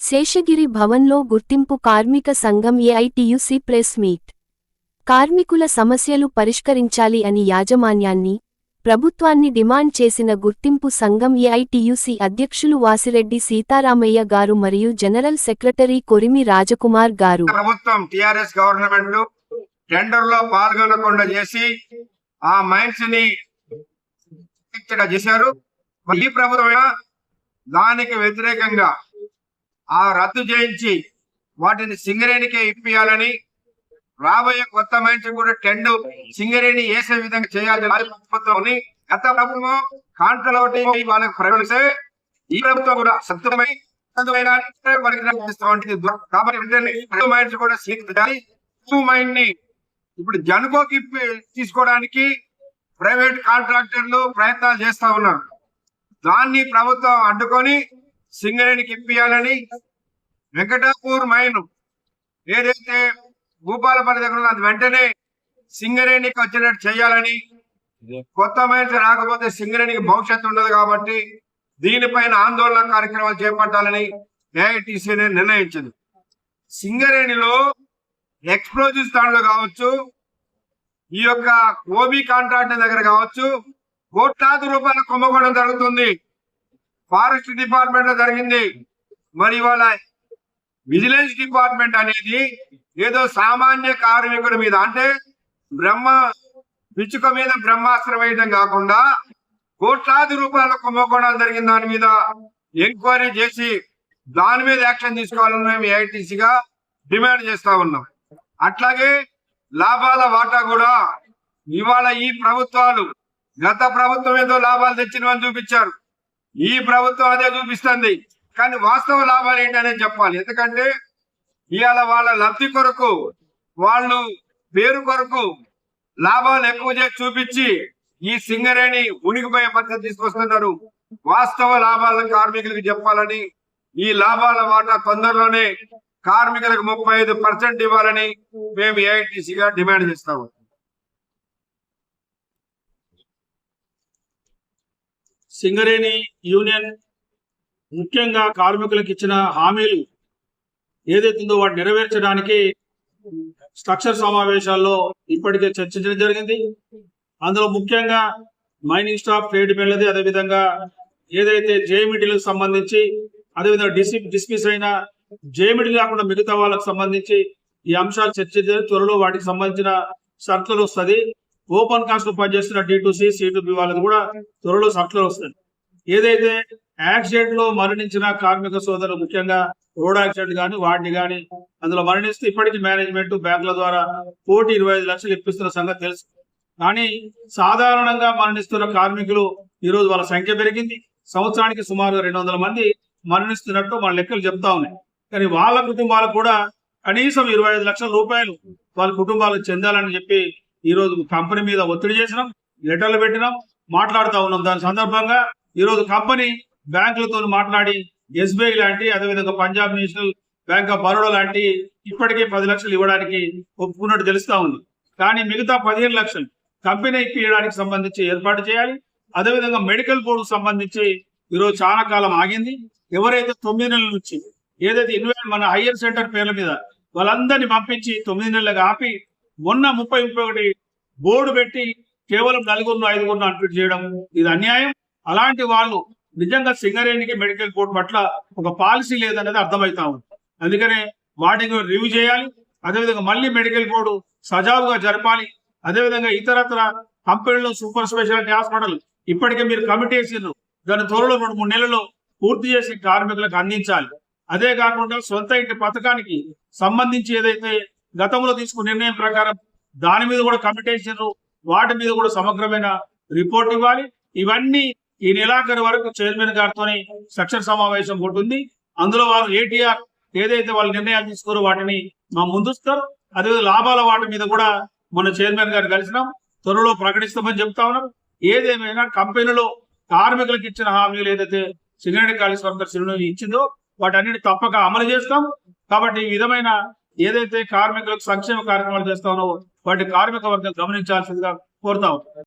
శేషగిరి భవన్లో గుర్తింపు కార్మిక సంఘం ఏఐటియుసి ప్రెస్ మీట్. కార్మికుల సమస్యలు పరిష్కరించాలి అని యాజమాన్యాన్ని ప్రభుత్వాన్ని డిమాండ్ చేసిన గుర్తింపు సంఘం ఏఐటియుసి అధ్యక్షులు వాసిరెడ్డి సీతారామయ్య గారు మరియు జనరల్ సెక్రటరీ కొరిమి రాజకుమార్ గారు. ప్రభుత్వం టిఆర్ఎస్ గవర్నమెంట్ టెండర్లో పాల్గొనకుండా చేసి ఆ మైన్స్ని చేశారు. ఈ ప్రభుత్వం దానికి వ్యతిరేకంగా ఆ రద్దు చేయించి వాటిని సింగరేణికే ఇప్పియాలని రాబోయే కొత్త మంచి కూడా టెండు సింగరేణి వేసే విధంగా చేయాలని ప్రభుత్వం గత ప్రభుత్వం కాంట్రలో వాళ్ళకి ప్రకటిస్తే ఈ ప్రభుత్వం కూడా సత్యమై కూడా ఇప్పుడు జనుకోకి తీసుకోవడానికి ప్రైవేట్ కాంట్రాక్టర్లు ప్రయత్నాలు చేస్తా ఉన్నారు. దాన్ని ప్రభుత్వం అడ్డుకొని సింగరేణికి ఇప్పియాలని వెంకటాపూర్ మైన్. ఏదైతే భూపాలపల్లి దగ్గర ఉన్నది వెంటనే సింగరేణికి వచ్చేటట్టు చేయాలని కొత్త మైన్స్ రాకపోతే సింగరేణికి భవిష్యత్తు ఉండదు కాబట్టి దీనిపైన ఆందోళన కార్యక్రమాలు చేపట్టాలని ఏఐటిసి నిర్ణయించింది. సింగరేణిలో ఎక్స్ప్లోజివ్ స్థానంలో కావచ్చు ఈ యొక్క ఓబీ కాంట్రాక్ట్ దగ్గర కావచ్చు కోట్లాది రూపాయల కుంభకోణం జరుగుతుంది. ఫారెస్ట్ డిపార్ట్మెంట్లో జరిగింది. మరి ఇవాళ విజిలెన్స్ డిపార్ట్మెంట్ అనేది ఏదో సామాన్య కార్మికుడి మీద అంటే బ్రహ్మ పిచ్చుక మీద బ్రహ్మాస్త్రం వేయడం కాకుండా కోట్లాది రూపాయల కుంభకోణాలు జరిగిన దాని మీద ఎంక్వైరీ చేసి దాని మీద యాక్షన్ తీసుకోవాలని మేము ఏఐటీసీగా డిమాండ్ చేస్తా ఉన్నాం. అట్లాగే లాభాల వాటా కూడా ఇవాళ ఈ ప్రభుత్వాలు గత ప్రభుత్వం ఏదో లాభాలు తెచ్చినవని చూపించారు. ఈ ప్రభుత్వం అదే చూపిస్తుంది. కానీ వాస్తవ లాభాలు ఏంటనేది చెప్పాలి. ఎందుకంటే ఇవాళ వాళ్ళ లబ్ధి కొరకు వాళ్ళు పేరు కొరకు లాభాలు ఎక్కువ చేసి చూపించి ఈ సింగరేణి ఉనికిపోయే పద్ధతి తీసుకొస్తున్నారు. వాస్తవ లాభాలను కార్మికులకు చెప్పాలని ఈ లాభాల వాటా తొందరలోనే కార్మికులకు ముప్పై ఐదు పర్సెంట్ ఇవ్వాలని మేము ఏఐటీసీగా డిమాండ్ చేస్తాము. సింగరేణి యూనియన్ ముఖ్యంగా కార్మికులకు ఇచ్చిన హామీలు ఏదైతుందో వాటి నెరవేర్చడానికి స్ట్రక్చర్ సమావేశాల్లో ఇప్పటికే చర్చించడం జరిగింది. అందులో ముఖ్యంగా మైనింగ్ స్టాఫ్ ట్రేడ్ మిల్లది అదేవిధంగా ఏదైతే జేమిటీలకు సంబంధించి అదేవిధంగా డిసి డిస్మిస్ అయిన జేమిటీ కాకుండా మిగతా వాళ్ళకు సంబంధించి ఈ అంశాలు చర్చించారు త్వరలో వాటికి సంబంధించిన సర్కులర్ వస్తుంది. ఓపెన్ కాస్ట్లో పనిచేస్తున్న డి సిటూబి సి సి వాళ్ళకి కూడా త్వరలో సర్కులర్ వస్తుంది. ఏదైతే యాక్సిడెంట్లో మరణించిన కార్మిక సోదరులు ముఖ్యంగా రోడ్ యాక్సిడెంట్ కానీ వాటిని కానీ అందులో మరణిస్తే ఇప్పటికీ మేనేజ్మెంట్ బ్యాంకుల ద్వారా కోటి ఇరవై ఐదు లక్షలు ఇప్పిస్తున్న సంగతి తెలుసు. కానీ సాధారణంగా మరణిస్తున్న కార్మికులు ఈరోజు వాళ్ళ సంఖ్య పెరిగింది. సంవత్సరానికి సుమారు రెండు వందల మంది మరణిస్తున్నట్టు మన లెక్కలు చెప్తా ఉన్నాయి. కానీ వాళ్ళ కుటుంబాలకు కూడా కనీసం ఇరవై ఐదు లక్షల రూపాయలు వాళ్ళ కుటుంబాలకు చెందాలని చెప్పి ఈరోజు కంపెనీ మీద ఒత్తిడి చేసినాం లెటర్లు పెట్టినాం మాట్లాడుతా ఉన్నాం. దాని సందర్భంగా ఈరోజు కంపెనీ బ్యాంకులతో మాట్లాడి ఎస్బీఐ లాంటి అదేవిధంగా Punjab national bank of Baroda లాంటి ఇప్పటికే పది లక్షలు ఇవ్వడానికి ఒప్పుకున్నట్టు తెలుస్తా ఉంది. కానీ మిగతా పదిహేను లక్షలు కంపెనీకి ఇవ్వడానికి సంబంధించి ఏర్పాటు చేయాలి. అదేవిధంగా మెడికల్ బోర్డు సంబంధించి ఈరోజు చాలా కాలం ఆగింది. ఎవరైతే తొమ్మిది నెలల నుంచి ఏదైతే ఇన్వెస్ట్ మన హయ్యర్ సెంటర్ పేర్ల మీద వాళ్ళందరినీ పంపించి తొమ్మిది నెలలుగా ఆపి మొన్న ముప్పై ముప్పై ఒకటి బోర్డు పెట్టి కేవలం నలుగురు ఐదుగురు అడ్మిట్ చేయడం ఇది అన్యాయం. అలాంటి వాళ్ళు నిజంగా సింగరేణికి మెడికల్ బోర్డు పట్ల ఒక పాలసీ లేదనేది అర్థమవుతా ఉంది. అందుకనే వాటిని రివ్యూ చేయాలి. అదేవిధంగా మళ్ళీ మెడికల్ బోర్డు సజావుగా జరపాలి. అదేవిధంగా ఇతరత్ర కంపెనీలు సూపర్ స్పెషాలిటీ హాస్పిటల్ ఇప్పటికే మీరు కమిటీ వేసిండ్రు. దాని త్వరలో రెండు మూడు నెలల్లో పూర్తి చేసి కార్మికులకు అందించాలి. అదే కాకుండా సొంత ఇంటి పథకానికి సంబంధించి ఏదైతే గతంలో తీసుకున్న నిర్ణయం ప్రకారం దాని మీద కూడా కమిటీ వాటి మీద కూడా సమగ్రమైన రిపోర్ట్ ఇవ్వాలి. ఇవన్నీ ఈ నెలాఖరు వరకు చైర్మన్ గారితో స్ట్రక్చర్ సమావేశం ఉంటుంది అందులో వాళ్ళు ఏటీఆర్ ఏదైతే వాళ్ళు నిర్ణయాలు తీసుకోరో వాటిని మా ముందుస్తారు. అదే లాభాల వాటి మీద కూడా మన చైర్మన్ గారు కలిసినాం. త్వరలో ప్రకటిస్తామని చెప్తా ఉన్నాం. ఏదేమైనా కంపెనీలో కార్మికులకు ఇచ్చిన హామీలు ఏదైతే సింగరేణి కాళేశ్వరం శ్రీను ఇచ్చిందో వాటన్నిటి తప్పక అమలు చేస్తాం. కాబట్టి ఈ విధమైన ఏదైతే కార్మికులకు సంక్షేమ కార్యక్రమాలు చేస్తానో వాటి కార్మిక వర్గం గమనించాల్సిందిగా కోరుతాం